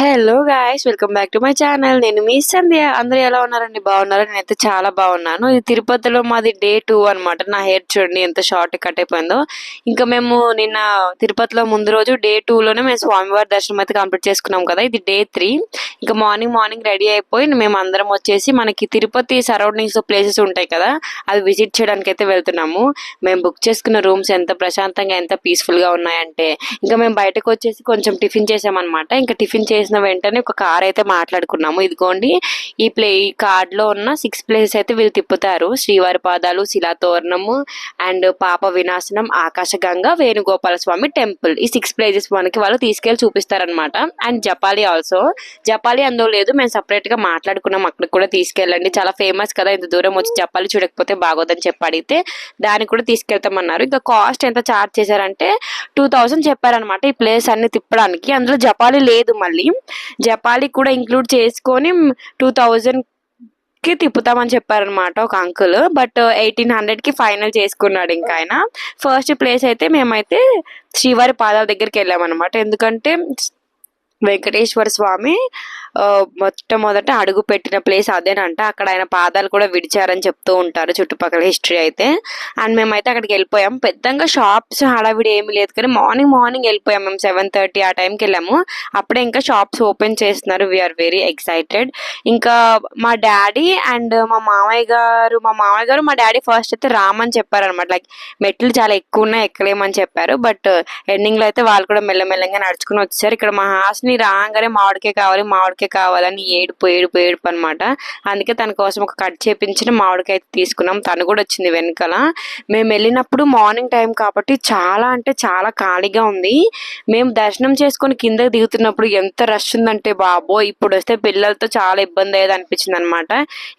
Hello guys welcome back to my channel నేను మీ సంధ్య. అందరూ ఎలా ఉన్నారండి? బాగున్నారు? నేనైతే చాలా బాగున్నాను. ఇది తిరుపతిలో మాది డే టూ అన్నమాట. నా హెయిర్ చూడండి ఎంత షార్ట్ కట్ అయిపోయిందో. ఇంకా మేము నిన్న తిరుపతిలో ముందు రోజు డే లోనే మేము స్వామివారి దర్శనం అయితే కంప్లీట్ చేసుకున్నాం కదా. ఇది డే త్రీ ఇంకా మార్నింగ్ మార్నింగ్ రెడీ అయిపోయి మేము అందరం వచ్చేసి మనకి తిరుపతి సరౌండింగ్స్ ప్లేసెస్ ఉంటాయి కదా అవి విజిట్ చేయడానికి అయితే వెళ్తున్నాము. మేము బుక్ చేసుకున్న రూమ్స్ ఎంత ప్రశాంతంగా ఎంత పీస్ఫుల్గా ఉన్నాయంటే ఇంకా మేము బయటకు వచ్చేసి కొంచెం టిఫిన్ చేసామన్నమాట. ఇంకా టిఫిన్ చేసి చేసిన వెంటనే ఒక కార్ అయితే మాట్లాడుకున్నాము. ఇదిగోండి ఈ ప్లే ఈ కార్డ్ ఉన్న సిక్స్ ప్లేసెస్ అయితే వీళ్ళు తిప్పుతారు. శ్రీవారి పాదాలు శిలాతోరణము and Papa Vinasanam Akasaganga Venugopala Swamy temple. ఈ సిక్స్ ప్లేసెస్ మనకి వాళ్ళు తీసుకెళ్ళి చూపిస్తారనమాట అండ్ జపాలి ఆల్సో జపాలి అందులో లేదు మేము సపరేట్గా మాట్లాడుకున్నాం. అక్కడికి కూడా తీసుకెళ్ళండి. చాలా ఫేమస్ కదా ఇంత దూరం వచ్చి జపాలి చూడకపోతే బాగోదని చెప్పి అడిగితే దానికి కూడా తీసుకెళ్తామన్నారు. ఇంకా కాస్ట్ ఎంత చార్జ్ చేశారంటే టూ థౌసండ్ చెప్పారనమాట ఈ ప్లేస్ అన్ని తిప్పడానికి. అందులో జపాలి లేదు మళ్ళీ. జపాలి కూడా ఇంక్లూడ్ చేసుకొని టూ థౌజండ్కి తిప్పుతామని చెప్పారనమాట ఒక అంకుల్. బట్ ఎయిటీన్ హండ్రెడ్కి ఫైనల్ చేసుకున్నాడు ఇంకా ఆయన. ఫస్ట్ ప్లేస్ అయితే మేమైతే శ్రీవారి పాదాల దగ్గరికి వెళ్ళామన్నమాట. ఎందుకంటే వెంకటేశ్వర స్వామి మొట్టమొదట అడుగు పెట్టిన ప్లేస్ అదేనంట. అక్కడ ఆయన పాదాలు కూడా విడిచారని చెప్తూ ఉంటారు చుట్టుపక్కల హిస్టరీ అయితే. అండ్ మేమైతే అక్కడికి వెళ్ళిపోయాం. పెద్దగా షాప్స్ హడావిడి ఏమీ లేదు కానీ మార్నింగ్ మార్నింగ్ వెళ్ళిపోయాం. మేము సెవెన్ థర్టీ ఆ టైంకి వెళ్ళాము. అప్పుడే ఇంకా షాప్స్ ఓపెన్ చేస్తున్నారు. వీఆర్ వెరీ ఎక్సైటెడ్ ఇంకా మా డాడీ అండ్ మా మామయ్య గారు మా మామయ్య గారు మా డాడీ ఫస్ట్ అయితే రామని చెప్పారనమాట. లైక్ మెట్లు చాలా ఎక్కువ ఉన్నాయి ఎక్కలేమని చెప్పారు. బట్ ఎండింగ్లో అయితే వాళ్ళు కూడా మెల్లమెల్లగా నడుచుకుని వచ్చారు. ఇక్కడ మా హాస్ని రాగానే మామిడికే కావాలి మామిడికే కావాలని ఏడుపు ఏడుపు ఏడుపు అనమాట అందుకే తన కోసం ఒక కట్ చేపించిన మామిడికాయ తీసుకున్నాం. తను కూడా వచ్చింది వెనకాల. మేము వెళ్ళినప్పుడు మార్నింగ్ టైం కాబట్టి చాలా అంటే చాలా ఖాళీగా ఉంది. మేము దర్శనం చేసుకొని కిందకి దిగుతున్నప్పుడు ఎంత రష్ ఉందంటే బాబో ఇప్పుడు వస్తే పిల్లలతో చాలా ఇబ్బంది అయ్యేది అనిపించింది అనమాట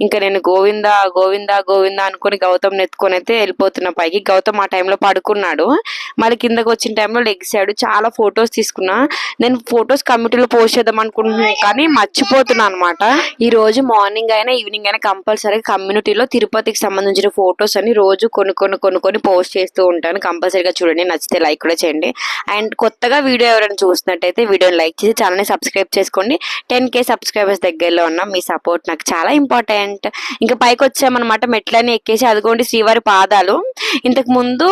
ఇంకా నేను గోవిందా గోవిందా గోవిందా అనుకుని గౌతమ్ నెత్తుకొని అయితే వెళ్ళిపోతున్నా పైకి. గౌతమ్ ఆ టైంలో పడుకున్నాడు. మళ్ళీ కిందకి వచ్చిన టైంలో లెగ్సాడు. చాలా ఫొటోస్ తీసుకున్నా. నేను ఫొటోస్ కమిటీలో పోస్ట్ చేద్దాం అనుకుంటున్నాను కానీ మర్చిపోతున్నా అనమాట ఈ రోజు మార్నింగ్ అయినా ఈవినింగ్ అయినా కంపల్సరీ కమ్యూనిటీలో తిరుపతికి సంబంధించిన ఫొటోస్ అని రోజు కొన్ని కొన్ని కొన్ని కొన్ని పోస్ట్ చేస్తూ ఉంటాను. కంపల్సరీగా చూడండి నచ్చితే లైక్ కూడా చేయండి. అండ్ కొత్తగా వీడియో ఎవరైనా చూసినట్టయితే వీడియోని లైక్ చేసి ఛానల్ని సబ్స్క్రైబ్ చేసుకోండి. టెన్ కే సబ్స్క్రైబర్స్ దగ్గరలో ఉన్న మీ సపోర్ట్ నాకు చాలా ఇంపార్టెంట్ ఇంకా పైకి వచ్చామన్నమాట మెట్లని ఎక్కేసి అదిగోండి శ్రీవారి పాదాలు. ఇంతకు ముందు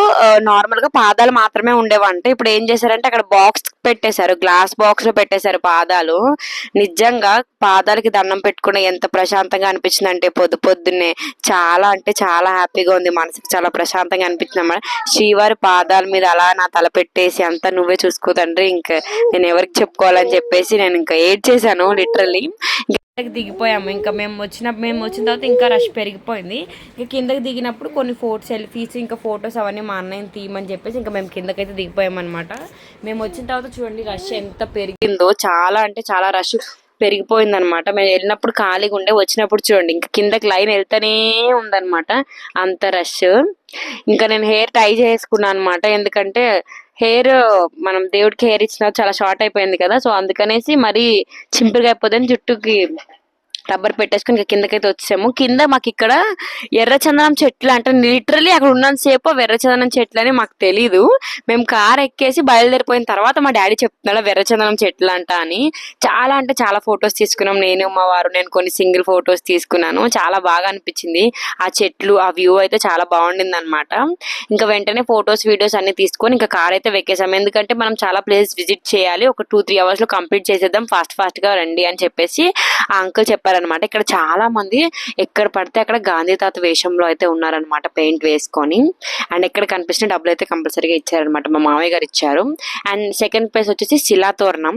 నార్మల్గా పాదాలు మాత్రమే ఉండేవంట. ఇప్పుడు ఏం చేశారంటే అక్కడ బాక్స్ పెట్టేశారు గ్లాస్ బాక్స్లో పెట్టేశారు పాదాలు. నిజంగా పాదాలకి దండం పెట్టుకున్న ఎంత ప్రశాంతంగా అనిపించింది అంటే పొద్దు పొద్దున్నే చాలా అంటే చాలా హ్యాపీగా ఉంది. మనసుకి చాలా ప్రశాంతంగా అనిపించింది అన్నమాట. శ్రీవారి పాదాల మీద అలా నా తల పెట్టేసి అంతా నువ్వే చూసుకో తండ్రి ఇంకా నేను ఎవరికి చెప్పుకోవాలని చెప్పేసి నేను ఇంకా ఏడ్ చేశాను లిటరల్లీ కిందకి దిగిపోయాము. ఇంకా మేము వచ్చిన మేము వచ్చిన తర్వాత ఇంకా రష్ పెరిగిపోయింది. ఇంకా కిందకి దిగినప్పుడు కొన్ని ఫోటో సెల్ఫీస్ ఇంకా ఫొటోస్ అవన్నీ మా అన్నయ్యని తీయమని చెప్పేసి ఇంకా మేము కిందకైతే దిగిపోయామన్నమాట. మేము వచ్చిన తర్వాత చూడండి రష్ ఎంత పెరిగిందో. చాలా అంటే చాలా రష్ పెరిగిపోయింది అనమాట మేము వెళ్ళినప్పుడు ఖాళీగా ఉండే వచ్చినప్పుడు చూడండి ఇంకా కిందకి లైన్ వెళ్తూనే ఉందన్నమాట అంత రష్. ఇంకా నేను హెయిర్ టై చేసుకున్నాను అనమాట ఎందుకంటే హెయిర్ మనం దేవుడికి హెయిర్ ఇచ్చిన చాలా షార్ట్ అయిపోయింది కదా సో అందుకనేసి మరి చింపుగా అయిపోతుంది జుట్టుకి రబ్బర్ పెట్టేసుకుని ఇంకా కిందకైతే వచ్చాము కింద మాకు ఇక్కడ ఎర్రచందనం చెట్లు అంటే లిటరలీ అక్కడ ఉన్నంతసేపు సేపు ఎర్రచందనం చెట్లు అని మాకు తెలీదు. మేము కార్ ఎక్కేసి బయలుదేరిపోయిన తర్వాత మా డాడీ చెప్తున్నాడు ఎర్రచందనం చెట్లు అంట అని. చాలా అంటే చాలా ఫొటోస్ తీసుకున్నాం. నేను మా వారు నేను కొన్ని సింగిల్ ఫొటోస్ తీసుకున్నాను. చాలా బాగా అనిపించింది. ఆ చెట్లు ఆ వ్యూ అయితే చాలా బాగుండింది అనమాట ఇంకా వెంటనే ఫొటోస్ వీడియోస్ అన్ని తీసుకొని ఇంకా కార్ అయితే వెక్కేసాం ఎందుకంటే మనం చాలా ప్లేస్ విజిట్ చేయాలి. ఒక టూ త్రీ అవర్స్లో కంప్లీట్ చేసేద్దాం. ఫాస్ట్ ఫాస్ట్గా రండి అని చెప్పేసి ఆ అంకుల్ ఉన్నారనమాట ఇక్కడ చాలా మంది ఎక్కడ పడితే అక్కడ గాంధీ తాత వేషంలో అయితే ఉన్నారనమాట పెయింట్ వేసుకొని. అండ్ ఎక్కడ కనిపిస్తున్న డబ్బులు అయితే కంపల్సరీగా ఇచ్చారనమాట మా మామయ్య గారు ఇచ్చారు. అండ్ సెకండ్ ప్లేస్ వచ్చేసి శిలాతోరణం.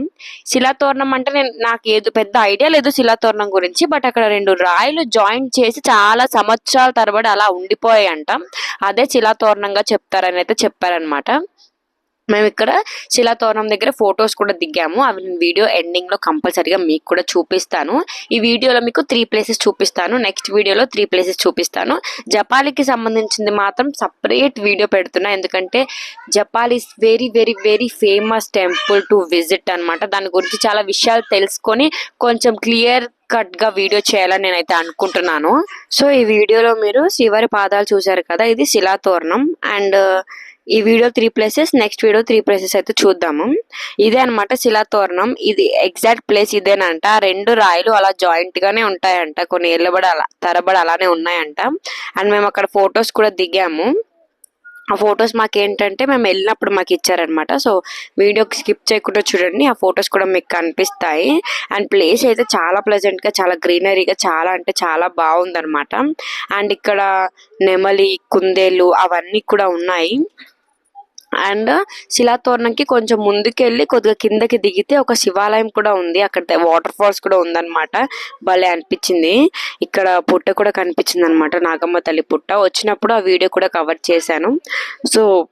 శిలాతోరణం అంటే నేను నాకు ఏదో పెద్ద ఐడియా లేదు శిలాతోరణం గురించి బట్ అక్కడ రెండు రాయిలు జాయింట్ చేసి చాలా సంవత్సరాల తరబడి అలా ఉండిపోయాయి అంట అదే శిలాతోరణంగా చెప్తారని అయితే చెప్పారనమాట మేము ఇక్కడ శిలాతోరణం దగ్గర ఫొటోస్ కూడా దిగాము. అవి నేను వీడియో ఎండింగ్లో కంపల్సరీగా మీకు కూడా చూపిస్తాను. ఈ వీడియోలో మీకు త్రీ ప్లేసెస్ చూపిస్తాను. నెక్స్ట్ వీడియోలో త్రీ ప్లేసెస్ చూపిస్తాను. జపాలికి సంబంధించింది మాత్రం సపరేట్ వీడియో పెడుతున్నా. ఎందుకంటే Japal is very very very famous temple to visit అనమాట దాని గురించి చాలా విషయాలు తెలుసుకొని కొంచెం క్లియర్ కట్గా వీడియో చేయాలని నేనైతే అనుకుంటున్నాను. సో ఈ వీడియోలో మీరు శివారి పాదాలు చూశారు కదా? ఇది శిలాతోరణం. అండ్ ఈ video three places next video three places అయితే చూద్దాము. ఇదే అనమాట శిలాతోరణం. ఇది ఎగ్జాక్ట్ ప్లేస్ ఇదేనంట. రెండు రాయిలు అలా జాయింట్ గానే ఉంటాయంట. కొన్ని ఏళ్ళబడి అలా తరబడి అలానే ఉన్నాయంట. అండ్ మేము అక్కడ ఫొటోస్ కూడా దిగాము. ఆ ఫొటోస్ మాకు ఏంటంటే మేము వెళ్ళినప్పుడు మాకు ఇచ్చారనమాట సో వీడియోకి స్కిప్ చేయకుండా చూడండి. ఆ ఫొటోస్ కూడా మీకు కనిపిస్తాయి. అండ్ ప్లేస్ అయితే చాలా ప్లెజెంట్గా చాలా గ్రీనరీగా చాలా అంటే చాలా బాగుందనమాట అండ్ ఇక్కడ నెమలి కుందేలు అవన్నీ కూడా ఉన్నాయి. అండ్ శిలాతోరణంకి కొంచెం ముందుకెళ్ళి కొద్దిగా కిందకి దిగితే ఒక శివాలయం కూడా ఉంది. అక్కడ వాటర్ ఫాల్స్ కూడా ఉందన్నమాట. భలే అనిపించింది. ఇక్కడ పుట్ట కూడా కనిపించింది అనమాట నాగమ్మ తల్లి పుట్ట. వచ్చినప్పుడు ఆ వీడియో కూడా కవర్ చేశాను. సో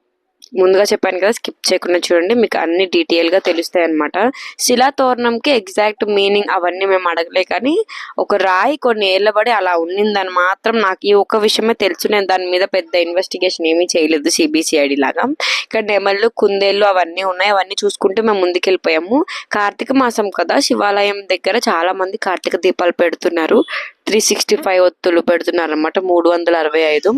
ముందుగా చెప్పాను కదా స్కిప్ చేయకుండా చూడండి మీకు అన్ని డీటెయిల్గా తెలుస్తాయి అనమాట శిలా తోరణంకి ఎగ్జాక్ట్ మీనింగ్ అవన్నీ మేము అడగలే కానీ ఒక రాయి కొన్ని ఏళ్ళబడి అలా ఉన్నిందని మాత్రం నాకు ఈ ఒక్క విషయమే తెలుసు. నేను దాని మీద పెద్ద ఇన్వెస్టిగేషన్ ఏమీ చేయలేదు సిబిసిఐడి లాగా. ఇక్కడ నెమళ్ళు కుందేళ్ళు అవన్నీ ఉన్నాయి. అవన్నీ చూసుకుంటే మేము ముందుకెళ్ళిపోయాము. కార్తీక మాసం కదా శివాలయం దగ్గర చాలా మంది కార్తీక దీపాలు పెడుతున్నారు. త్రీ సిక్స్టీ ఫైవ్ ఒత్తులు పెడుతున్నారు అనమాట మూడు వందల అరవై ఐదు.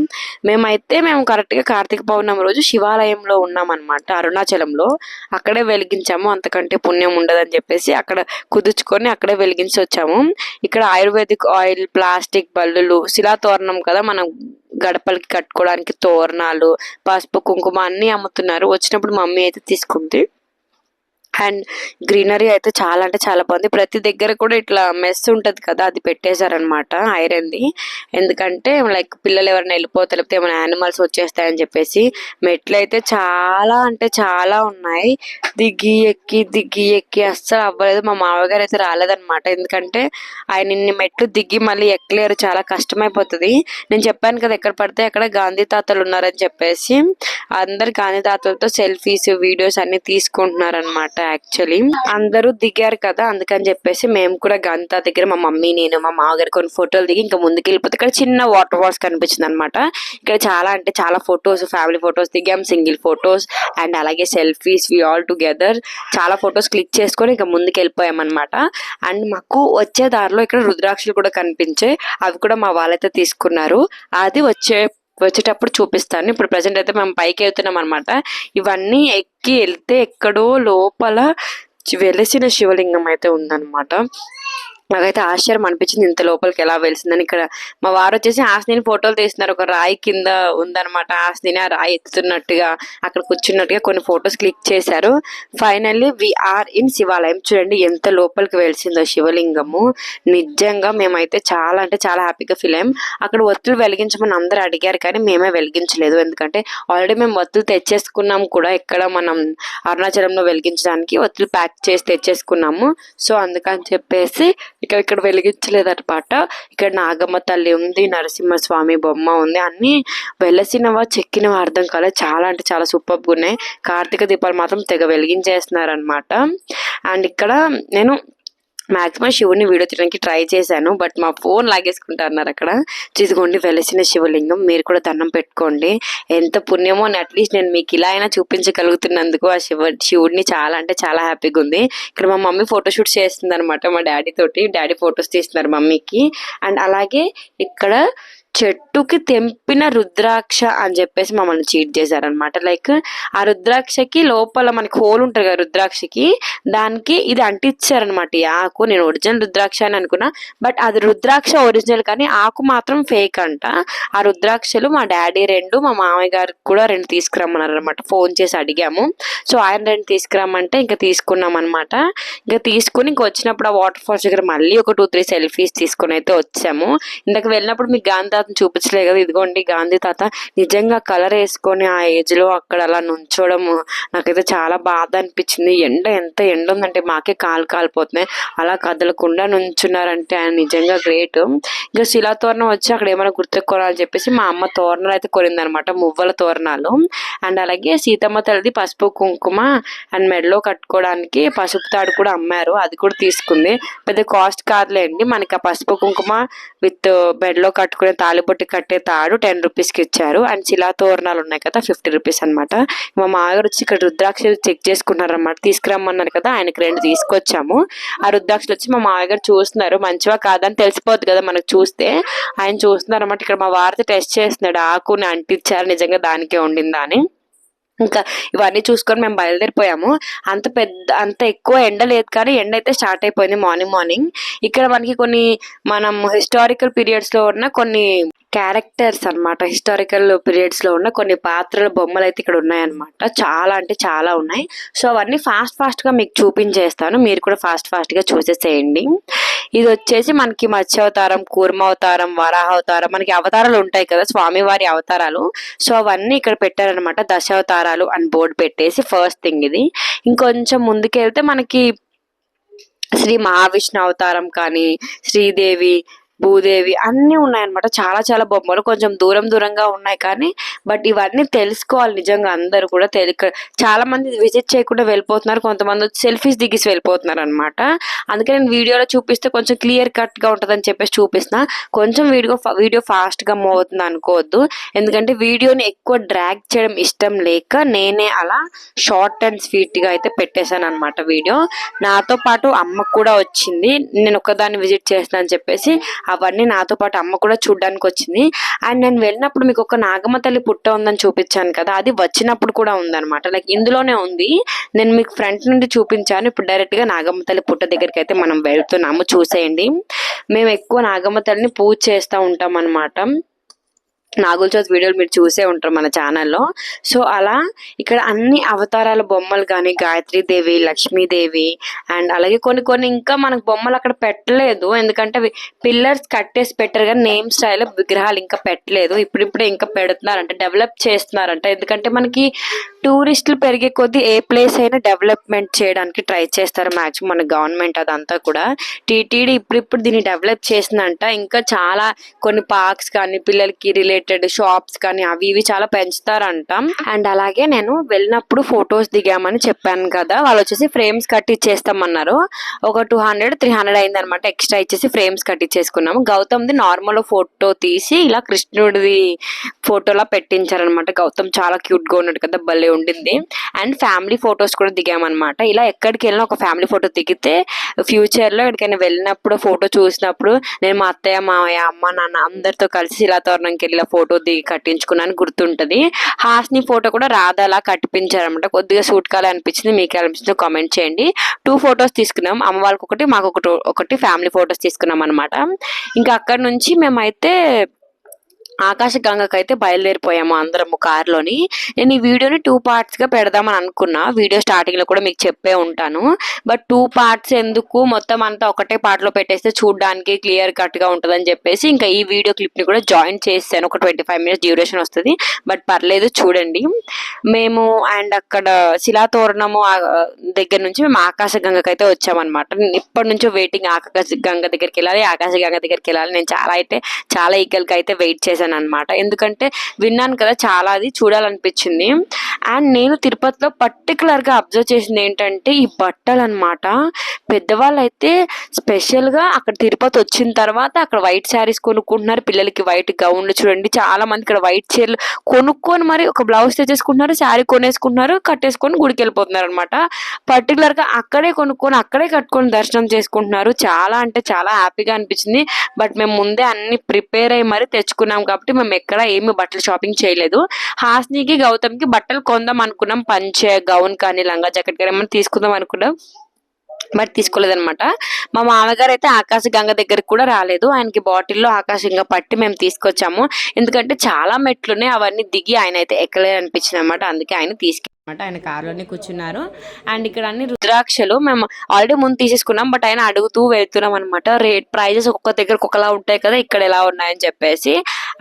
మేమైతే మేము కరెక్ట్గా కార్తీక పౌర్ణమి రోజు శివాలయంలో ఉన్నామన్నమాట అరుణాచలంలో. అక్కడే వెలిగించాము అంతకంటే పుణ్యం ఉండదని చెప్పేసి అక్కడ కుదుర్చుకొని అక్కడే వెలిగించి వచ్చాము. ఇక్కడ ఆయుర్వేదిక్ ఆయిల్ ప్లాస్టిక్ బల్లులు శిలా తోరణం కదా మనం గడపలకి కట్టుకోవడానికి తోరణాలు పసుపు కుంకుమ అన్ని అమ్ముతున్నారు. వచ్చినప్పుడు మమ్మీ అయితే తీసుకుంది. అండ్ గ్రీనరీ అయితే చాలా అంటే చాలా బాగుంది. ప్రతి దగ్గర కూడా ఇట్లా మెస్ ఉంటుంది కదా అది పెట్టేశారనమాట ఐరన్ది. ఎందుకంటే లైక్ పిల్లలు ఎవరైనా వెళ్ళిపోతే లేకపోతే ఏమైనా యానిమల్స్ వచ్చేస్తాయని చెప్పేసి మెట్లు అయితే చాలా అంటే చాలా ఉన్నాయి. దిగి ఎక్కి దిగి ఎక్కి అస్సలు అవ్వలేదు. మా మామగారు అయితే రాలేదనమాట ఎందుకంటే ఆయన ఇన్ని మెట్లు దిగి మళ్ళీ ఎక్కలేరు. చాలా కష్టమైపోతుంది. నేను చెప్పాను కదా ఎక్కడ పడితే అక్కడ గాంధీ తాతలు ఉన్నారని చెప్పేసి అందరు గాంధీ తాతలతో సెల్ఫీస్ వీడియోస్ అన్ని తీసుకుంటున్నారు అనమాట యాక్చువల్లీ అందరూ దిగారు కదా అందుకని చెప్పేసి మేము కూడా గంతా దగ్గర మా మమ్మీ నేను మా మామగారు కొన్ని ఫోటోలు దిగి ఇంకా ముందుకు వెళ్ళిపోతే ఇక్కడ చిన్న వాటర్ ఫాల్స్ కనిపించింది అనమాట ఇక్కడ చాలా అంటే చాలా ఫొటోస్ ఫ్యామిలీ ఫొటోస్ దిగాం సింగిల్ ఫొటోస్ అండ్ అలాగే సెల్ఫీస్ వి ఆల్ టుగెదర్ చాలా ఫొటోస్ క్లిక్ చేసుకొని ఇంకా ముందుకు వెళ్ళిపోయాం అనమాట అండ్ మాకు వచ్చే దారిలో ఇక్కడ రుద్రాక్షలు కూడా కనిపించాయి. అవి కూడా మా వాళ్ళైతే తీసుకున్నారు. అది వచ్చే వచ్చేటప్పుడు చూపిస్తాను. ఇప్పుడు ప్రజెంట్ అయితే మేము పైకి వెళ్తున్నాం అనమాట ఇవన్నీ ఎక్కి వెళ్తే ఎక్కడో లోపల వెలిసిన శివలింగం అయితే ఉందన్నమాట. నాకైతే ఆశ్చర్యం అనిపించింది ఇంత లోపలికి ఎలా వెలిసిందని. ఇక్కడ మా వారు వచ్చేసి ఆస్తిని ఫోటోలు తీస్తున్నారు. ఒక రాయి కింద ఉందన్నమాట. ఆస్తిని ఆ రాయి ఎత్తుతున్నట్టుగా అక్కడ కూర్చున్నట్టుగా కొన్ని ఫొటోస్ క్లిక్ చేశారు. Finally are in Shivalayam. చూడండి ఎంత లోపలికి వెలిసిందో శివలింగము. నిజంగా మేమైతే చాలా అంటే చాలా హ్యాపీగా ఫీల్ అయ్యాం. అక్కడ ఒత్తులు వెలిగించమని అందరూ అడిగారు కానీ మేమే వెలిగించలేదు. ఎందుకంటే ఆల్రెడీ మేము ఒత్తులు తెచ్చేసుకున్నాం కూడా ఇక్కడ మనం అరుణాచలంలో వెలిగించడానికి. ఒత్తులు ప్యాక్ చేసి తెచ్చేసుకున్నాము. సో అందుకని చెప్పేసి ఇక ఇక్కడ వెలిగించలేదనమాట ఇక్కడ నాగమ్మ తల్లి ఉంది నరసింహస్వామి బొమ్మ ఉంది అన్ని వెలసినవా చెక్కినవా అర్థం కాలేదు చాలా అంటే చాలా సూపర్గా ఉన్నాయి. కార్తీక దీపాలు మాత్రం తెగ వెలిగించేస్తున్నారనమాట అండ్ ఇక్కడ నేను మాక్సిమం శివుడిని వీడియో తీయడానికి ట్రై చేశాను బట్ మా ఫోన్ లాగేసుకుంటా అన్నారు అక్కడ. చూసుకోండి వెలసిన శివలింగం మీరు కూడా దండం పెట్టుకోండి. ఎంత పుణ్యమో అని అట్లీస్ట్ నేను మీకు ఇలా అయినా చూపించగలుగుతున్నందుకు ఆ శివ శివుడిని చాలా అంటే చాలా హ్యాపీగా ఉంది. ఇక్కడ మా మమ్మీ ఫోటోషూట్ చేస్తుంది అనమాట మా డాడీ తోటి. డాడీ ఫొటోస్ తీస్తున్నారు మమ్మీకి. అండ్ అలాగే ఇక్కడ చెట్టుకి తెంపిన రుద్రాక్ష అని చెప్పేసి మమ్మల్ని చీట్ చేశారనమాట లైక్ ఆ రుద్రాక్షకి లోపల మనకి హోల్ ఉంటుంది కదా రుద్రాక్షకి దానికి ఇది అంటించారనమాట ఈ ఆకు నేను ఒరిజినల్ రుద్రాక్ష అని అనుకున్నా బట్ అది రుద్రాక్ష ఒరిజినల్ కానీ ఆకు మాత్రం ఫేక్ అంట. ఆ రుద్రాక్షలు మా డాడీ రెండు మా మామయ్య గారికి కూడా రెండు తీసుకురమ్మన్నారు అనమాట ఫోన్ చేసి అడిగాము. సో ఆయన రెండు తీసుకురమ్మంటే ఇంకా తీసుకున్నాం అనమాట ఇంకా తీసుకుని ఇంకా వచ్చినప్పుడు ఆ వాటర్ ఫాల్స్ దగ్గర మళ్ళీ ఒక టూ త్రీ సెల్ఫీస్ తీసుకుని అయితే వచ్చాము. ఇందాక వెళ్ళినప్పుడు మీకు గాంధీ తాతను చూపించలే కదా. ఇదిగోండి గాంధీ తాత నిజంగా కలర్ వేసుకొని ఆ ఏజ్లో అక్కడ అలా నుంచోవడం నాకైతే చాలా బాధ అనిపించింది. ఎండ ఎంత ఎండ ఉందంటే మాకే కాలు కాలిపోతున్నాయి. అలా కదలకుండా నుంచున్నారంటే ఆయన నిజంగా గ్రేట్ ఇంకా శిలా తోరణం వచ్చి అక్కడ ఏమైనా గుర్తుకోవాలని చెప్పేసి మా అమ్మ తోరణాలు అయితే కొనిందనమాట మువ్వల తోరణాలు. అండ్ అలాగే సీతమ్మ తల్లిది పసుపు కుంకుమ అండ్ మెడలో కట్టుకోవడానికి పసుపు తాడు కూడా అమ్మారు. అది కూడా తీసుకుంది. పెద్ద కాస్ట్ కాదులేండి మనకి ఆ పసుపు కుంకుమ విత్ బెడ్లో కట్టుకునే తాలిబొట్టి కట్టే తాడు టెన్ రూపీస్కి ఇచ్చారు. అండ్ శిలా తోరణాలు ఉన్నాయి కదా ఫిఫ్టీ రూపీస్ అన్నమాట. మా మామగారు వచ్చి ఇక్కడ రుద్రాక్షలు చెక్ చేసుకున్నారు అనమాట తీసుకురమ్మన్నారు కదా ఆయనకి రెండు తీసుకొచ్చాము. ఆ రుద్రాక్షలు వచ్చి మా మామగారు చూస్తున్నారు. మంచివా కాదని తెలిసిపోద్ది కదా మనకు చూస్తే. ఆయన చూస్తున్నారు అనమాట ఇక్కడ మా వారితో టెస్ట్ చేస్తున్నాడు ఆకుని అంటించారు నిజంగా దానికే ఉండిందా అని. ఇంకా ఇవన్నీ చూసుకొని మేము బయలుదేరిపోయాము. అంత పెద్ద అంత ఎక్కువ ఎండ లేదు కానీ ఎండ అయితే స్టార్ట్ అయిపోయింది మార్నింగ్ మార్నింగ్. ఇక్కడ మనకి కొన్ని మనం హిస్టారికల్ పీరియడ్స్లో ఉన్న కొన్ని క్యారెక్టర్స్ అన్నమాట. హిస్టారికల్ పీరియడ్స్లో ఉన్న కొన్ని పాత్రల బొమ్మలు అయితే ఇక్కడ ఉన్నాయన్నమాట. చాలా అంటే చాలా ఉన్నాయి. సో అవన్నీ ఫాస్ట్ ఫాస్ట్గా మీకు చూపించేస్తాను. మీరు కూడా ఫాస్ట్ ఫాస్ట్గా చూసేసేయండి. ఇది వచ్చేసి మనకి మత్స్య అవతారం వరాహావతారం. అవతారం అవతారం మనకి అవతారాలు ఉంటాయి కదా స్వామివారి అవతారాలు. సో అవన్నీ ఇక్కడ పెట్టారనమాట దశావతారాలు అని బోర్డు పెట్టేసి ఫస్ట్ థింగ్ ఇది. ఇంకొంచెం ముందుకెళ్తే మనకి శ్రీ మహావిష్ణు అవతారం కానీ శ్రీదేవి భూదేవి అన్నీ ఉన్నాయన్నమాట. చాలా చాలా బొమ్మలు కొంచెం దూరం దూరంగా ఉన్నాయి కానీ బట్ ఇవన్నీ తెలుసుకోవాలి నిజంగా అందరూ కూడా తెలి చాలా మంది విజిట్ చేయకుండా వెళ్ళిపోతున్నారు. కొంతమంది వచ్చి సెల్ఫీస్ దిగిసి వెళ్ళిపోతున్నారు అనమాట అందుకే నేను వీడియోలో చూపిస్తే కొంచెం క్లియర్ కట్గా ఉంటుందని చెప్పేసి చూపిస్తున్నా. కొంచెం వీడియో వీడియో ఫాస్ట్గా మూవ్ అవుతుంది అనుకోవద్దు. ఎందుకంటే వీడియోని ఎక్కువ డ్రాగ్ చేయడం ఇష్టం లేక నేనే అలా షార్ట్ అండ్ స్వీట్గా అయితే పెట్టేశాను అనమాట వీడియో. నాతో పాటు అమ్మకు కూడా వచ్చింది. నేను ఒకదాన్ని విజిట్ చేస్తాను అని చెప్పేసి అవన్నీ నాతో పాటు అమ్మ కూడా చూడడానికి వచ్చింది. అండ్ నేను వెళ్ళినప్పుడు మీకు ఒక నాగమ్మ తల్లి పుట్ట ఉందని చూపించాను కదా అది వచ్చినప్పుడు కూడా ఉందన్నమాట. లైక్ ఇందులోనే ఉంది. నేను మీకు ఫ్రంట్ నుండి చూపించాను. ఇప్పుడు డైరెక్ట్గా నాగమ్మ తల్లి పుట్ట దగ్గరికి అయితే మనం వెళ్తున్నాము. చూసేయండి. మేము ఎక్కువ నాగమ్మ తల్లిని పూజ చేస్తూ ఉంటాం అనమాట నాగుల చవితి వీడియోలు మీరు చూసే ఉంటారు మన ఛానల్లో. సో అలా ఇక్కడ అన్ని అవతారాల బొమ్మలు కానీ గాయత్రీదేవి లక్ష్మీదేవి అండ్ అలాగే కొన్ని కొన్ని ఇంకా మనకు బొమ్మలు అక్కడ పెట్టలేదు. ఎందుకంటే పిల్లర్స్ కట్టేసి పెట్టారు కానీ నేమ్ స్టైల్ విగ్రహాలు ఇంకా పెట్టలేదు. ఇప్పుడిప్పుడే ఇంకా పెడుతున్నారంట డెవలప్ చేస్తున్నారంట. ఎందుకంటే మనకి టూరిస్టులు పెరిగే కొద్దీ ఏ ప్లేస్ అయినా డెవలప్మెంట్ చేయడానికి ట్రై చేస్తారు మ్యాక్సిమం మన గవర్నమెంట్ అదంతా కూడా. టీటీడీ ఇప్పుడిప్పుడు దీన్ని డెవలప్ చేసిందంట. ఇంకా చాలా కొన్ని పార్క్స్ కానీ పిల్లలకి రిలేటెడ్ షాప్స్ కానీ అవి ఇవి చాలా పెంచుతారంట. అండ్ అలాగే నేను వెళ్ళినప్పుడు ఫొటోస్ దిగామని చెప్పాను కదా వాళ్ళు వచ్చేసి ఫ్రేమ్స్ కట్ ఇచ్చేస్తామన్నారు ఒక టూ హండ్రెడ్ త్రీ హండ్రెడ్ అయింది అనమాట ఎక్స్ట్రా ఇచ్చేసి ఫ్రేమ్స్ కట్టించేసుకున్నాము గౌతమ్ది నార్మల్ ఫోటో తీసి ఇలా కృష్ణుడిది ఫోటోలా పెట్టించారనమాట గౌతమ్ చాలా క్యూట్గా ఉన్నాడు కదా భలే ఉండింది. అండ్ ఫ్యామిలీ ఫొటోస్ కూడా దిగామన్నమాట. ఇలా ఎక్కడికి వెళ్ళినా ఒక ఫ్యామిలీ ఫోటో దిగితే ఫ్యూచర్లో ఎక్కడికైనా వెళ్ళినప్పుడు ఫోటో చూసినప్పుడు నేను మా అత్తయ్య మావయ్య అమ్మ నాన్న అందరితో కలిసి ఇలా తోరణంకి వెళ్ళి ఫోటో దిగి కట్టించుకున్నాను గుర్తుంటది. హాస్ని ఫోటో కూడా రాధాలా కట్టిపించారనమాట కొద్దిగా సూట్ కాలే అనిపించింది మీకు అనిపించింది కామెంట్ చేయండి. టూ ఫొటోస్ తీసుకున్నాం. అమ్మ వాళ్ళకి ఒకటి మాకు ఒకటి ఒకటి ఫ్యామిలీ ఫొటోస్ తీసుకున్నాం అనమాట ఇంకా అక్కడ నుంచి మేమైతే ఆకాశగంగకైతే అయితే బయలుదేరిపోయాము అందరము కారులోని. నేను ఈ వీడియోని టూ పార్ట్స్గా పెడదామని అనుకున్నా. వీడియో స్టార్టింగ్లో కూడా మీకు చెప్పే ఉంటాను. బట్ టూ పార్ట్స్ ఎందుకు? మొత్తం అంతా ఒకటే పార్ట్లో పెట్టేస్తే చూడడానికి క్లియర్ కట్గా ఉంటుందని చెప్పేసి ఇంకా ఈ వీడియో క్లిప్ని కూడా జాయిన్ చేశాను. ఒక ట్వంటీ ఫైవ్ మినిట్స్ డ్యూరేషన్ వస్తుంది. బట్ పర్లేదు చూడండి. మేము అండ్ అక్కడ శిలాతోరణము దగ్గర నుంచి మేము ఆకాశగంగకి అయితే వచ్చామన్నమాట. ఇప్పటి నుంచో వెయిటింగ్ ఆకాశ గంగ దగ్గరికి వెళ్ళాలి ఆకాశ గంగ దగ్గరికి వెళ్ళాలి. నేను చాలా అయితే చాలా ఈకల్కి అయితే వెయిట్ చేశాను. అనమాట ఎందుకంటే విన్నాను కదా చాలా అది చూడాలనిపించింది. అండ్ నేను తిరుపతిలో పర్టికులర్గా అబ్జర్వ్ చేసింది ఏంటంటే ఈ బట్టలు అనమాట పెద్దవాళ్ళు అయితే స్పెషల్గా అక్కడ తిరుపతి వచ్చిన తర్వాత అక్కడ వైట్ శారీస్ కొనుక్కుంటున్నారు. పిల్లలకి వైట్ గౌన్లు చూడండి. చాలా మంది ఇక్కడ వైట్ చీరలు కొనుక్కొని మరి ఒక బ్లౌజ్ తెచ్చేసుకుంటున్నారు శారీ కొనేసుకుంటున్నారు కట్టేసుకొని గుడికి వెళ్ళిపోతున్నారు అనమాట పర్టికులర్గా అక్కడే కొనుక్కొని అక్కడే కట్టుకొని దర్శనం చేసుకుంటున్నారు. చాలా అంటే చాలా హ్యాపీగా అనిపించింది. బట్ మేము ముందే అన్ని ప్రిపేర్ అయ్యి మరి తెచ్చుకున్నాం కాబట్టి మేము ఎక్కడ ఏమి బట్టలు షాపింగ్ చేయలేదు. హాస్నికి గౌతమ్కి బట్టలు కొందాం అనుకున్నాం. పంచే గౌన్ కానీ లంగా జాకెట్ కానీ ఏమైనా తీసుకుందాం అనుకున్నాం. బట్ తీసుకోలేదనమాట మా మామగారు అయితే ఆకాశ గంగ దగ్గరికి కూడా రాలేదు. ఆయనకి బాటిల్లో ఆకాశ గంగ పట్టి మేము తీసుకొచ్చాము. ఎందుకంటే చాలా మెట్లున్నాయి. అవన్నీ దిగి ఆయన అయితే ఎక్కలే అనిపించింది అనమాట అందుకే ఆయన తీసుకు అనమాట ఆయన కారులోనే కూర్చున్నారు. అండ్ ఇక్కడ అన్ని రుద్రాక్షలు మేము ఆల్రెడీ ముందు తీసేసుకున్నాం. బట్ ఆయన అడుగుతూ వెళ్తున్నాం అనమాట రేట్ ప్రైజెస్ ఒక్కొక్క దగ్గర ఒక్కొక్కలా ఉంటాయి కదా. ఇక్కడ ఎలా ఉన్నాయని చెప్పేసి.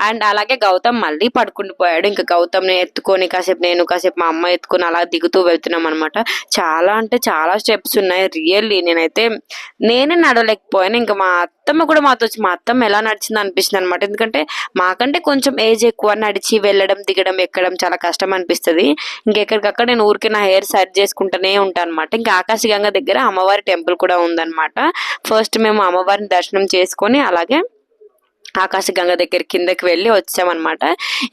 అండ్ అలాగే గౌతమ్ మళ్ళీ పడుకుని పోయాడు. ఇంకా గౌతమ్ని ఎత్తుకొని కాసేపు నేను కాసేపు మా అమ్మ ఎత్తుకొని అలా దిగుతూ వెళ్తున్నాం అనమాట చాలా అంటే చాలా స్టెప్స్ ఉన్నాయి. రియల్లీ నేనైతే నేనే నడవలేకపోయాను. ఇంకా మా అత్తమ్మ కూడా మాతో వచ్చి మా అత్తమ్మ ఎలా నడిచింది? అనిపిస్తుంది అనమాట ఎందుకంటే మాకంటే కొంచెం ఏజ్ ఎక్కువ నడిచి వెళ్ళడం దిగడం ఎక్కడం చాలా కష్టం అనిపిస్తుంది. ఇంకెక్కడికక్కడ నేను ఊరికి నా హెయిర్ సెట్ చేసుకుంటూనే ఉంటాను అనమాట ఇంకా ఆకాశగంగా దగ్గర అమ్మవారి టెంపుల్ కూడా ఉందన్నమాట. ఫస్ట్ మేము అమ్మవారిని దర్శనం చేసుకొని అలాగే ఆకాశ గంగ దగ్గర కిందకి వెళ్ళి వచ్చామన్నమాట.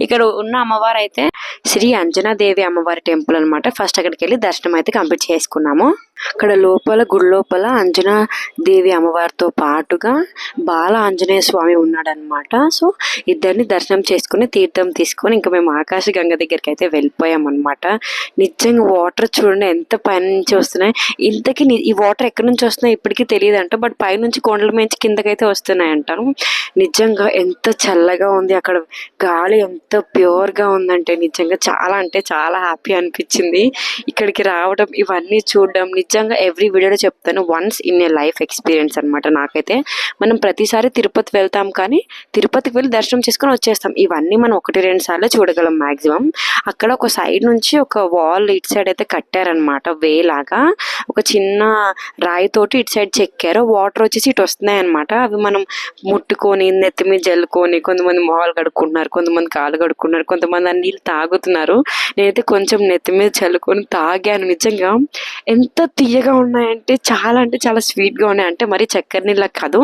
ఇక్కడ ఉన్న అమ్మవారు అయితే శ్రీ అంజనాదేవి అమ్మవారి టెంపుల్ అన్నమాట. ఫస్ట్ అక్కడికి వెళ్ళి దర్శనం అయితే కంప్లీట్ చేసుకున్నాము. అక్కడ లోపల గుడి లోపల అంజనా దేవి అమ్మవారితో పాటుగా బాల ఆంజనేయ స్వామి ఉన్నాడనమాట సో ఇద్దరిని దర్శనం చేసుకుని తీర్థం తీసుకొని ఇంకా మేము ఆకాశ గంగ దగ్గరికి అయితే వెళ్ళిపోయాం అనమాట నిజంగా వాటర్ చూడండి ఎంత పైన నుంచి వస్తున్నాయి. ఇంతకీ ఈ వాటర్ ఎక్కడి నుంచి వస్తున్నాయి ఇప్పటికీ తెలియదు అంట బట్ పైనుంచి కొండల మేంచి కిందకైతే వస్తున్నాయి అంటారు. నిజంగా ఎంత చల్లగా ఉంది అక్కడ. గాలి ఎంత ప్యూర్గా ఉందంటే నిజంగా చాలా అంటే చాలా హ్యాపీ అనిపించింది. ఇక్కడికి రావడం ఇవన్నీ చూడడం నిజంగా ఎవ్రీ వీడియోలో చెప్తాను once in a life experience అనమాట నాకైతే. మనం ప్రతిసారి తిరుపతి వెళ్తాం కానీ తిరుపతికి వెళ్ళి దర్శనం చేసుకొని వచ్చేస్తాం. ఇవన్నీ మనం ఒకటి రెండు సార్లు చూడగలం మ్యాక్సిమం అక్కడ ఒక సైడ్ నుంచి ఒక వాల్ ఇటు సైడ్ అయితే కట్టారనమాట వే లాగా ఒక చిన్న రాయితోటి ఇటు సైడ్ చెక్కారు. వాటర్ వచ్చేసి ఇటు వస్తున్నాయి అనమాట అవి మనం ముట్టుకొని నెత్తి మీద జల్లుకొని కొంతమంది మొహాలు కడుక్కుంటున్నారు కొంతమంది కాలు కడుక్కుంటున్నారు కొంతమంది ఆ నీళ్ళు తాగుతున్నారు. నేనైతే కొంచెం నెత్తి మీద చల్లుకొని తాగాను నిజంగా. ఎంత తీయగా ఉన్నాయంటే చాలా అంటే చాలా స్వీట్గా ఉన్నాయి. అంటే మరి చక్కెర నీళ్ళ కాదు.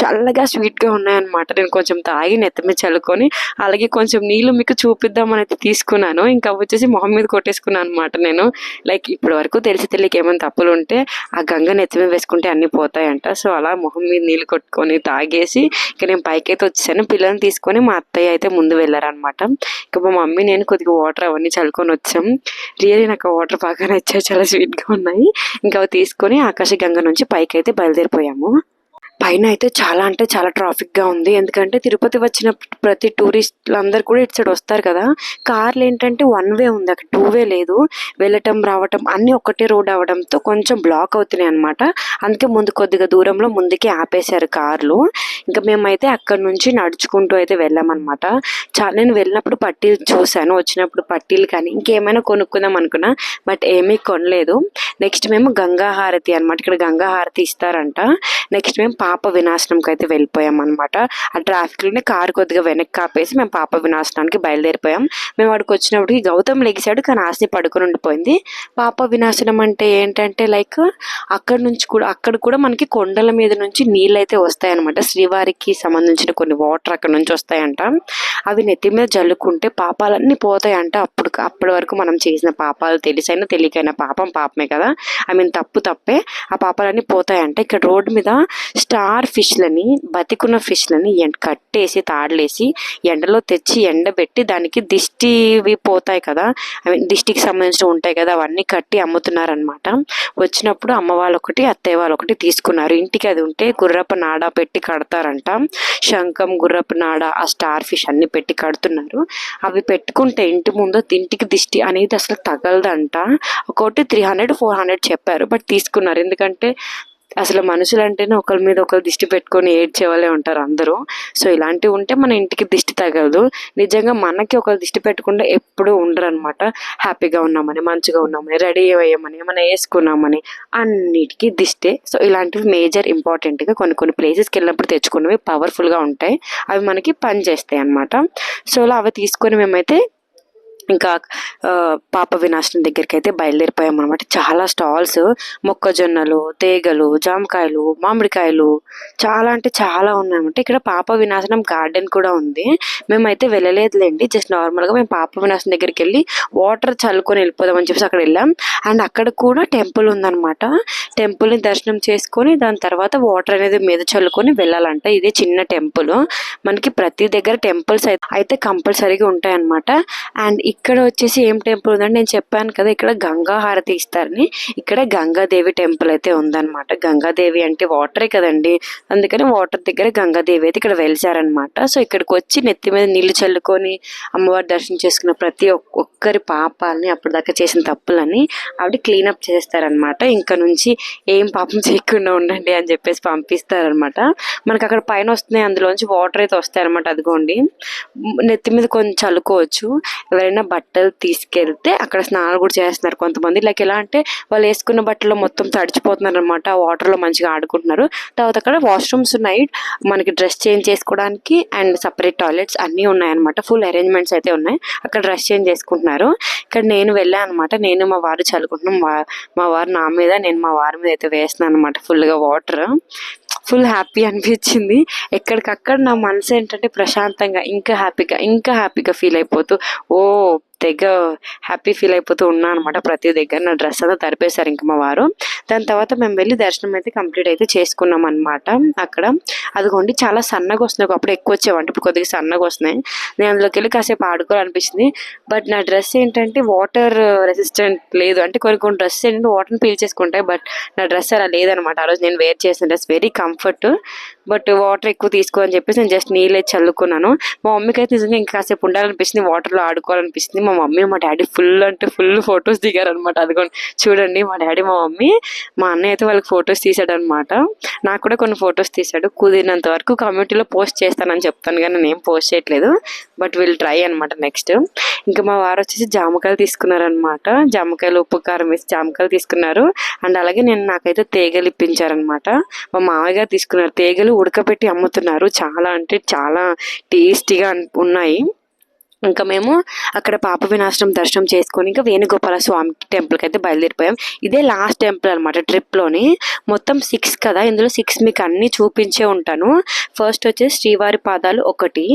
చల్లగా స్వీట్గా ఉన్నాయన్నమాట. నేను కొంచెం తాగి నెత్తమే మీద చల్లుకొని అలాగే కొంచెం నీళ్ళు మీకు చూపిద్దామని అయితే తీసుకున్నాను. ఇంకా వచ్చేసి మొహం మీద కొట్టేసుకున్నాను అనమాట నేను. లైక్ ఇప్పటి వరకు తెలిసి తెలియక ఏమైనా తప్పులు ఉంటే ఆ గంగ నెత్త మీద వేసుకుంటే అన్ని పోతాయంట. సో అలా మొహం మీద నీళ్ళు కొట్టుకొని తాగేసి ఇక నేను పైకి అయితే వచ్చేసాను. పిల్లల్ని తీసుకొని మా అత్తయ్య అయితే ముందు వెళ్ళారనమాట ఇంకా మా మమ్మీ నేను కొద్దిగా వాటర్ అవన్నీ చల్లుకొని వచ్చాం. రియల్లీ నాకు వాటర్ బాగా నచ్చాయి. చాలా స్వీట్గా ఉన్నాయి. ఇంకా అవి తీసుకొని ఆకాశ గంగ నుంచి పైకి అయితే బయలుదేరిపోయాము. పైన అయితే చాలా అంటే చాలా ట్రాఫిక్గా ఉంది. ఎందుకంటే తిరుపతి వచ్చిన ప్రతి టూరిస్టులు అందరు కూడా ఇటు సైడ్ వస్తారు కదా. కార్లు ఏంటంటే వన్ వే ఉంది. అక్కడ టూ వే లేదు. వెళ్ళటం రావటం అన్ని ఒకటే రోడ్ అవడంతో కొంచెం బ్లాక్ అవుతున్నాయి అనమాట అందుకే ముందు కొద్దిగా దూరంలో ముందుకే ఆపేశారు కార్లు. ఇంకా మేమైతే అక్కడ నుంచి నడుచుకుంటూ అయితే వెళ్ళామన్నమాట చాలా నేను వెళ్ళినప్పుడు పట్టీలు చూశాను. వచ్చినప్పుడు పట్టీలు కానీ ఇంకేమైనా కొనుక్కుందాం అనుకున్నా బట్ ఏమీ కొనలేదు. నెక్స్ట్ మేము గంగా హారతి అనమాట ఇక్కడ గంగా హారతి ఇస్తారంట. నెక్స్ట్ మేము పాప వినాశనంకి అయితే వెళ్ళిపోయాం అనమాట ఆ ట్రాఫిక్లోనే కారు కొద్దిగా వెనక్కి ఆపేసి మేము పాప వినాశనానికి బయలుదేరిపోయాం. మేము అక్కడికి వచ్చినప్పటికి గౌతమ్ లెగిసాడు కానీ ఆశని పడుకుని ఉండిపోయింది. పాప వినాశనం అంటే ఏంటంటే లైక్ అక్కడ నుంచి కూడా అక్కడ కూడా మనకి కొండల మీద నుంచి నీళ్ళు అయితే వస్తాయన్నమాట. శ్రీవారికి సంబంధించిన కొన్ని వాటర్ అక్కడ నుంచి వస్తాయంట. అవి నెత్తి మీద జల్లుకుంటే పాపాలన్నీ పోతాయంట. అప్పుడు అప్పటి వరకు మనం చేసిన పాపాలు తెలిసైనా తెలియకైనా పాపం పాపమే కదా. ఐ మీన్ తప్పు తప్పే. ఆ పాపాలన్నీ పోతాయంట. ఇక్కడ రోడ్డు మీద స్టార్ ఫిష్లని బతికున్న ఫిష్లని ఎండ కట్టేసి తాడలేసి ఎండలో తెచ్చి ఎండబెట్టి దానికి దిష్టివి పోతాయి కదా ఐ మీన్ దిష్టికి సంబంధించిన ఉంటాయి కదా అవన్నీ కట్టి అమ్ముతున్నారనమాట వచ్చినప్పుడు అమ్మ వాళ్ళు ఒకటి అత్తయ్య వాళ్ళు ఒకటి తీసుకున్నారు. ఇంటికి అది ఉంటే గుర్రపు నాడ పెట్టి కడతారంట. శంఖం గుర్రపు నాడ ఆ స్టార్ ఫిష్ అన్ని పెట్టి కడుతున్నారు. అవి పెట్టుకుంటే ఇంటి ముందు ఇంటికి దిష్టి అనేది అసలు తగలదంట. ఒకటి త్రీ హండ్రెడ్ ఫోర్ హండ్రెడ్ చెప్పారు బట్ తీసుకున్నారు. ఎందుకంటే అసలు మనుషులు అంటేనే ఒకరి మీద ఒకరు దిష్టి పెట్టుకొని ఏడ్చే వాళ్ళే ఉంటారు అందరూ. సో ఇలాంటివి ఉంటే మన ఇంటికి దిష్టి తగలదు నిజంగా మనకి ఒకరు దిష్టి పెట్టకుండా ఎప్పుడూ ఉండరు అనమాట హ్యాపీగా ఉన్నామని మంచిగా ఉన్నామని రెడీ అయ్యామని ఏమైనా వేసుకున్నామని అన్నిటికీ దిష్టే. సో ఇలాంటివి మేజర్ ఇంపార్టెంట్గా కొన్ని కొన్ని ప్లేసెస్కి వెళ్ళినప్పుడు తెచ్చుకున్నవి పవర్ఫుల్గా ఉంటాయి. అవి మనకి పని చేస్తాయి అన్నమాట. సో అలా అవి తీసుకొని మేమైతే ఇంకా పాప వినాశనం దగ్గరికి అయితే బయలుదేరిపోయాం అనమాట చాలా స్టాల్స్ మొక్కజొన్నలు తేగలు జామకాయలు మామిడికాయలు చాలా అంటే చాలా ఉన్నాయన్నమాట. ఇక్కడ పాప వినాశనం గార్డెన్ కూడా ఉంది. మేమైతే వెళ్ళలేదులేండి. జస్ట్ నార్మల్గా మేము పాప వినాశనం దగ్గరికి వెళ్ళి వాటర్ చల్లుకొని వెళ్ళిపోదామని చెప్పేసి అక్కడ వెళ్ళాం. అండ్ అక్కడ కూడా టెంపుల్ ఉందన్నమాట. టెంపుల్ని దర్శనం చేసుకొని దాని తర్వాత వాటర్ అనేది మీద చల్లుకొని వెళ్ళాలంట. ఇది చిన్న టెంపుల్. మనకి ప్రతి దగ్గర టెంపుల్స్ అయితే కంపల్సరీగా ఉంటాయి అన్నమాట అండ్ ఇక్కడ వచ్చేసి ఏం టెంపుల్ ఉందంటే నేను చెప్పాను కదా ఇక్కడ గంగా హారతి ఇస్తారని. ఇక్కడ గంగాదేవి టెంపుల్ అయితే ఉందన్నమాట. గంగాదేవి అంటే వాటరే కదండి. అందుకని వాటర్ దగ్గర గంగాదేవి అయితే ఇక్కడ వెలిసారనమాట సో ఇక్కడికి వచ్చి నెత్తి మీద నీళ్ళు చల్లుకొని అమ్మవారి దర్శనం చేసుకున్న ప్రతి ఒక్కరి పాపాలని అప్పటిదాకా చేసిన తప్పులని ఆవిడ క్లీనప్ చేస్తారనమాట ఇంకా నుంచి ఏం పాపం చేయకుండా ఉండండి అని చెప్పేసి పంపిస్తారనమాట మనకి అక్కడ పైన వస్తున్నాయి అందులోంచి వాటర్ అయితే వస్తాయన్నమాట. అదిగోండి. నెత్తి మీద కొంచెం చల్లుకోవచ్చు. ఎవరైనా బట్టలు తీసుకెళ్తే అక్కడ స్నానాలు కూడా చేస్తున్నారు కొంతమంది. లైక్ ఎలా అంటే వాళ్ళు వేసుకున్న బట్టలు మొత్తం తడిచిపోతున్నారు అనమాట వాటర్లో మంచిగా ఆడుకుంటున్నారు. తర్వాత అక్కడ వాష్రూమ్స్ ఉన్నాయి. మనకి డ్రెస్ చేంజ్ చేసుకోవడానికి అండ్ సపరేట్ టాయిలెట్స్ అన్నీ ఉన్నాయన్నమాట. ఫుల్ అరేంజ్మెంట్స్ అయితే ఉన్నాయి. అక్కడ డ్రెస్ చేంజ్ చేసుకుంటున్నారు. ఇక్కడ నేను వెళ్ళాను అనమాట నేను మా వారు చల్లుకుంటున్నాం. మా- మా వారు నా మీద నేను మా వారి మీద అయితే వేస్తున్నాను అనమాట ఫుల్గా వాటర్. ఫుల్ హ్యాపీ అనిపించింది. ఎక్కడికక్కడ నా మనసు ఏంటంటే ప్రశాంతంగా ఇంకా హ్యాపీగా ఇంకా హ్యాపీగా ఫీల్ అయిపోతూ ఓ తెగ హ్యాపీ ఫీల్ అయిపోతూ ఉన్నాను అనమాట ప్రతి దగ్గర. నా డ్రెస్ అంతా తరిపేశారు ఇంకా మా వారు. దాని తర్వాత మేము వెళ్ళి దర్శనం అయితే కంప్లీట్ అయితే చేసుకున్నాం అనమాట అక్కడ అదిగోండి చాలా సన్నగా వస్తున్నాయి. ఒకప్పుడు ఎక్కువ వచ్చేవంట. ఇప్పుడు కొద్దిగా సన్నగా వస్తున్నాయి. నేను అందులోకి వెళ్ళి కాసేపు ఆడుకోవాలనిపించింది. బట్ నా డ్రెస్ ఏంటంటే వాటర్ రెసిస్టెంట్ లేదు. అంటే కొన్ని కొన్ని డ్రెస్ ఏంటంటే వాటర్ని పీల్చేసుకుంటాయి బట్ నా డ్రెస్ అలా లేదనమాట ఆ రోజు నేను వేర్ చేసిన dress very comfort. But water ఎక్కువ తీసుకో అని చెప్పేసి నేను జస్ట్ నీళ్ళే చల్లుకున్నాను. మా మమ్మీకి అయితే నిజంగా ఇంకా కాసేపు ఉండాలనిపిస్తుంది వాటర్లో ఆడుకోవాలనిపిస్తుంది మా మమ్మీ మా డాడీ ఫుల్ అంటే ఫుల్ ఫొటోస్ దిగారనమాట అదిగోండి చూడండి మా డాడీ మా మమ్మీ మా అన్నయ్య అయితే వాళ్ళకి ఫొటోస్ తీసాడనమాట నాకు కూడా కొన్ని ఫొటోస్ తీసాడు కుదిరినంత వరకు కమ్యూనిటీలో పోస్ట్ చేస్తానని చెప్తాను కానీ నేను పోస్ట్ చేయట్లేదు. బట్ విల్ ట్రై అనమాట నెక్స్ట్ ఇంకా మా వారు వచ్చేసి జామకాయలు తీసుకున్నారనమాట జామకాయలు ఉప్పు కారం వేసి జామకాయలు తీసుకున్నారు. అండ్ అలాగే నేను నాకైతే తేగలు ఇప్పించారనమాట మా మామయ్య గారు తీసుకున్నారు. తేగలు ఉడకబెట్టి అమ్ముతున్నారు. చాలా అంటే చాలా టేస్టీగా ఉన్నాయి. ఇంకా మేము అక్కడ పాప వినాశనం దర్శనం చేసుకొని ఇంకా వేణుగోపాల స్వామి టెంపుల్కి అయితే బయలుదేరిపోయాం. ఇదే లాస్ట్ టెంపుల్ అనమాట ట్రిప్లోని మొత్తం సిక్స్ కదా? ఇందులో సిక్స్ మీకు అన్నీ చూపించే ఉంటాను. ఫస్ట్ వచ్చేసి శ్రీవారి పాదాలు ఒకటి.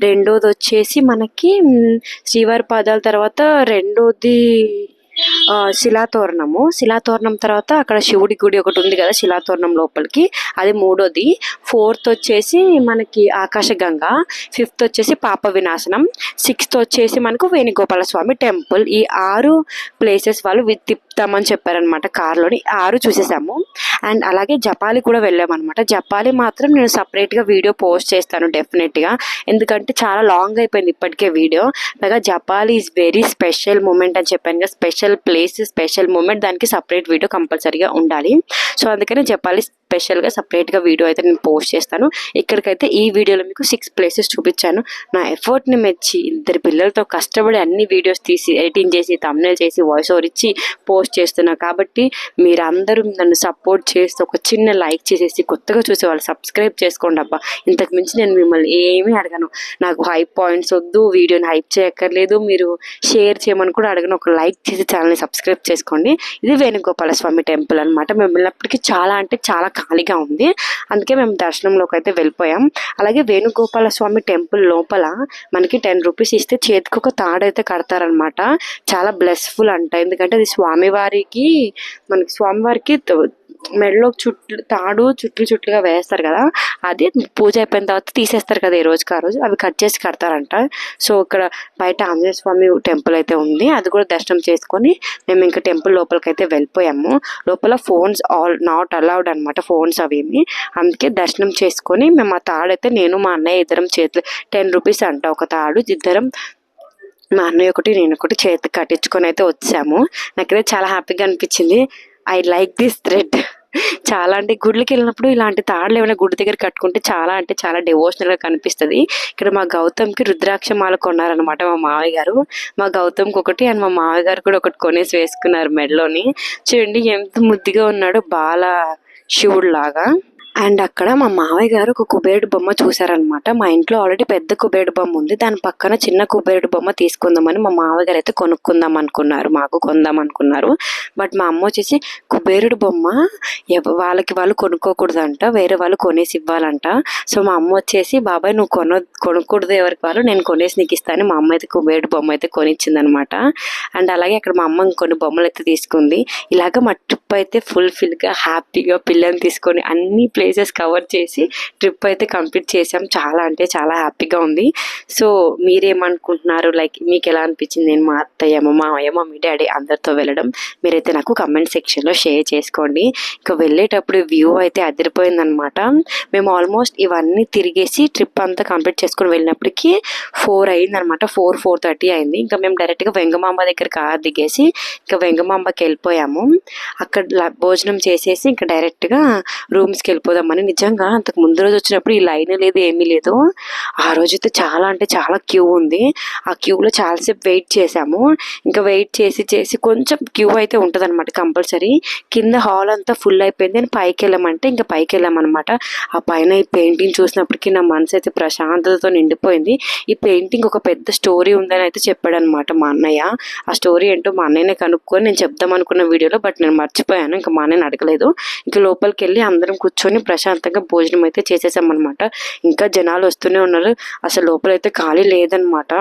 రెండోది వచ్చేసి మనకి శ్రీవారి పాదాల తర్వాత రెండోది శిలాతోరణము. శిలాతోరణం తర్వాత అక్కడ శివుడి గుడి ఒకటి ఉంది కదా శిలాతోరణం లోపలికి. అది మూడోది. ఫోర్త్ వచ్చేసి మనకి ఆకాశగంగ ఫిఫ్త్ వచ్చేసి పాప వినాశనం. సిక్స్త్ వచ్చేసి మనకు వేణుగోపాల స్వామి టెంపుల్. ఈ ఆరు ప్లేసెస్ వాళ్ళు విత్ తిప్పుతామని చెప్పారనమాట కార్లోని. ఆరు చూసేసాము. అండ్ అలాగే జపాలి కూడా వెళ్ళామన్నమాట. జపాలి మాత్రం నేను సపరేట్గా వీడియో పోస్ట్ చేస్తాను డెఫినెట్గా. ఎందుకంటే చాలా లాంగ్ అయిపోయింది ఇప్పటికే వీడియో. పైగా Japali is very special moment అని చెప్పాను కదా. స్పెషల్ ప్లేస్ స్పెషల్ మూమెంట్ దానికి సపరేట్ వీడియో కంపల్సరీగా ఉండాలి. సో అందుకని జపాలి స్పెషల్గా సపరేట్గా వీడియో అయితే నేను పోస్ట్ చేస్తాను. ఇక్కడికైతే ఈ వీడియోలో మీకు సిక్స్ ప్లేసెస్ చూపించాను. నా ఎఫర్ట్ని మెచ్చి ఇద్దరు పిల్లలతో కష్టపడి అన్ని వీడియోస్ తీసి ఎడిటింగ్ చేసి తమ్నేల్ చేసి వాయిస్ ఓవర్ ఇచ్చి పోస్ట్ చేస్తున్నా. కాబట్టి మీరందరూ నన్ను సపోర్ట్ చేస్తూ ఒక చిన్న లైక్ చేసేసి కొత్తగా చూసే వాళ్ళు సబ్స్క్రైబ్ చేసుకోండి అబ్బా. ఇంతకు మించి నేను మిమ్మల్ని ఏమీ అడగను. నాకు హైప్ పాయింట్స్ వద్దు వీడియోని హైప్ చేయక్కర్లేదు. మీరు షేర్ చేయమని కూడా అడగను. ఒక లైక్ చేసి ఛానల్ని సబ్స్క్రైబ్ చేసుకోండి. ఇది వేణుగోపాల స్వామి టెంపుల్ అనమాట మేము వెళ్ళినప్పటికీ చాలా అంటే చాలా ఖాళీగా ఉంది. అందుకే మేము దర్శనంలోకి అయితే వెళ్ళిపోయాం. అలాగే వేణుగోపాల స్వామి టెంపుల్ లోపల మనకి టెన్ రూపీస్ ఇస్తే చేతికి ఒక తాడైతే కడతారనమాట చాలా బ్లెస్ఫుల్ అంట. ఎందుకంటే అది స్వామివారికి మనకి స్వామివారికి మెడలో చుట్లు తాడు చుట్లు చుట్లుగా వేస్తారు కదా అది పూజ అయిపోయిన తర్వాత తీసేస్తారు కదా ఈ రోజుకి ఆ రోజు. అవి కట్ చేసి కడతారంట. సో ఇక్కడ బయట ఆంజనేయ స్వామి టెంపుల్ అయితే ఉంది. అది కూడా దర్శనం చేసుకొని మేము ఇంకా టెంపుల్ లోపలికి అయితే వెళ్ళిపోయాము. లోపల ఫోన్స్ ఆల్ నాట్ అలౌడ్ అనమాట ఫోన్స్ అవేమి. అందుకే దర్శనం చేసుకొని మేము ఆ తాడైతే నేను మా అన్నయ్య ఇద్దరం చేతులు టెన్ రూపీస్ అంట ఒక తాడు. ఇద్దరం మా అన్నయ్య ఒకటి నేను ఒకటి చేతికి కట్టించుకొని అయితే వచ్చాము. నాకైతే చాలా హ్యాపీగా అనిపించింది. I like this thread. చాలా అంటే గుడ్లకి వెళ్ళినప్పుడు ఇలాంటి తాడులు ఏమైనా గుడి దగ్గర కట్టుకుంటే చాలా అంటే చాలా డివోషనల్గా గా కనిపిస్తుంది. ఇక్కడ మా గౌతమ్కి రుద్రాక్ష మాల కొన్నారనమాట మా మావయ్య గారు. మా గౌతమ్కి ఒకటి అండ్ మా మావయ్య గారు కూడా ఒకటి కొనేసి వేసుకున్నారు మెడలోని. చూడండి ఎంత ముద్దుగా ఉన్నాడు బాల శివుడు లాగా. అండ్ అక్కడ మా మావయ్య గారు ఒక కుబేరుడు బొమ్మ చూసారనమాట మా ఇంట్లో ఆల్రెడీ పెద్ద కుబేరుడు బొమ్మ ఉంది. దాని పక్కన చిన్న కుబేరుడు బొమ్మ తీసుకుందామని మా మావయ్య గారు అయితే కొనుక్కుందాం అనుకున్నారు. మాకు కొందాం అనుకున్నారు. బట్ మా అమ్మ వచ్చేసి కుబేరుడు బొమ్మ ఎవ- వాళ్ళకి వాళ్ళు కొనుక్కోకూడదంట. వేరే వాళ్ళు కొనేసి ఇవ్వాలంట. సో మా అమ్మ వచ్చేసి బాబాయ్ నువ్వు కొన కొనుక్కూడదు ఎవరికి వాళ్ళు. నేను కొనేసి నీకు ఇస్తాను మా అమ్మ అయితే కుబేరుడు బొమ్మ అయితే కొనిచ్చిందనమాట. అండ్ అలాగే అక్కడ మా అమ్మ కొన్ని బొమ్మలు అయితే తీసుకుంది. ఇలాగ మా ట్రిప్ అయితే ఫుల్ఫిల్గా హ్యాపీగా పిల్లల్ని తీసుకొని అన్ని ప్లేసెస్ కవర్ చేసి ట్రిప్ అయితే కంప్లీట్ చేసాం చాలా అంటే చాలా హ్యాపీగా ఉంది. సో మీరేమనుకుంటున్నారు? లైక్ మీకు ఎలా అనిపించింది? నేను మా అత్తయ్య మా మామయ్య మా మీ డాడీ అందరితో వెళ్ళడం. మీరైతే నాకు కమెంట్ సెక్షన్లో షేర్ చేసుకోండి. ఇంకా వెళ్ళేటప్పుడు వ్యూ అయితే అదిరిపోయిందనమాట మేము ఆల్మోస్ట్ ఇవన్నీ తిరిగేసి ట్రిప్ అంతా కంప్లీట్ చేసుకొని వెళ్ళినప్పటికీ ఫోర్ అయిందనమాట ఫోర్ ఫోర్ థర్టీ అయింది. ఇంకా మేము డైరెక్ట్గా వెంగమాంబ దగ్గర కార్ దిగేసి ఇంకా వెంగమాంబకి వెళ్ళిపోయాము. అక్కడ భోజనం చేసేసి ఇంకా డైరెక్ట్గా రూమ్స్కి వెళ్ళిపోదామని నిజంగా అంతకు ముందు రోజు వచ్చినప్పుడు ఈ లైన్ లేదు ఏమీ లేదు. ఆ రోజైతే చాలా అంటే చాలా క్యూ ఉంది. ఆ క్యూలో చాలాసేపు వెయిట్ చేసాము ఇంకా వెయిట్ చేసి చేసి కొంచెం క్యూ అయితే ఉంటుంది అనమాట కంపల్సరీ. కింద హాల్ అంతా ఫుల్ అయిపోయింది. అని పైకి వెళ్ళామంటే ఇంకా పైకి వెళ్ళామన్నమాట. ఆ పైన ఈ పెయింటింగ్ చూసినప్పటికీ నా మనసు అయితే ప్రశాంతతతో నిండిపోయింది. ఈ పెయింటింగ్ ఒక పెద్ద స్టోరీ ఉందని అయితే చెప్పాడు అనమాట మా అన్నయ్య. ఆ స్టోరీ ఏంటో మా అన్నయ్యనే కనుక్కొని నేను చెప్దాం అనుకున్న వీడియోలో బట్ నేను మర్చిపోయాను. ఇంకా మా అన్నయ్యని అడగలేదు. ఇంకా లోపలికి వెళ్ళి అందరం కూర్చొని ప్రశాంతంగా భోజనం అయితే చేసేసాం అనమాట ఇంకా జనాలు వస్తూనే ఉన్నారు. అసలు లోపలైతే ఖాళీ లేదనమాట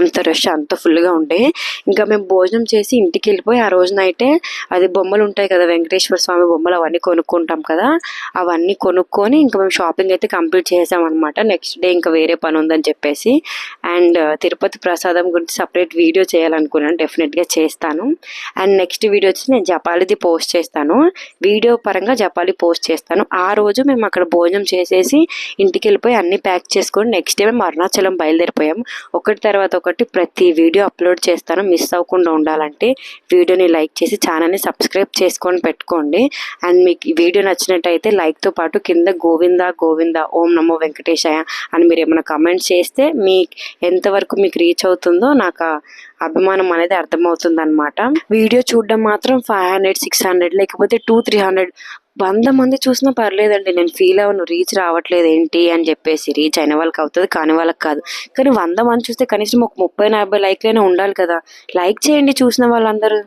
అంత రష్ అంత ఫుల్గా ఉండే. ఇంకా మేము భోజనం చేసి ఇంటికి వెళ్ళిపోయి ఆ రోజునైతే అది బొమ్మలు ఉంటాయి కదా వెంకటేశ్వర స్వామి బొమ్మలు అవన్నీ కొనుక్కుంటాం కదా అవన్నీ కొనుక్కొని ఇంకా మేము షాపింగ్ అయితే కంప్లీట్ చేసామన్నమాట. నెక్స్ట్ డే ఇంకా వేరే పని ఉందని చెప్పేసి. అండ్ uh, తిరుపతి ప్రసాదం గురించి సపరేట్ వీడియో చేయాలనుకున్నాను. డెఫినెట్గా చేస్తాను. అండ్ నెక్స్ట్ వీడియో వచ్చి నేను జపాలిది పోస్ట్ చేస్తాను. వీడియో పరంగా జపాలి పోస్ట్ చేస్తాను. ఆ రోజు మేము అక్కడ భోజనం చేసేసి ఇంటికి వెళ్ళిపోయి అన్నీ ప్యాక్ చేసుకొని నెక్స్ట్ డే మేము అరుణాచలం బయలుదేరిపోయాం. ఒకటి తర్వాత ఒకటి ప్రతి వీడియో అప్లోడ్ చేస్తాను. మిస్ అవ్వకుండా ఉండాలంటే వీడియోని లైక్ చేసి ఛానల్ని సబ్స్క్రైబ్ చేసుకొని పెట్టుకోండి. అండ్ మీకు వీడియో నచ్చినట్టయితే లైక్తో పాటు కింద గోవింద గోవింద ఓం నమో వెంకటేశాయ అని మీరు ఏమైనా కమెంట్స్ చేస్తే మీ ఎంతవరకు మీకు రీచ్ అవుతుందో నాకు అభిమానం అనేది అర్థమవుతుంది అనమాట వీడియో చూడడం మాత్రం ఫైవ్ హండ్రెడ్ సిక్స్ హండ్రెడ్ లేకపోతే టూ త్రీ హండ్రెడ్ వంద మంది చూసినా పర్లేదండి. నేను ఫీల్ అవ్వను. రీచ్ రావట్లేదు ఏంటి అని చెప్పేసి రీచ్ అయిన వాళ్ళకి అవుతుంది కాని వాళ్ళకి కాదు. కానీ వంద మంది చూస్తే కనీసం ఒక ముప్పై నలభై లైక్లైనా ఉండాలి కదా. లైక్ చేయండి చూసిన వాళ్ళందరూ.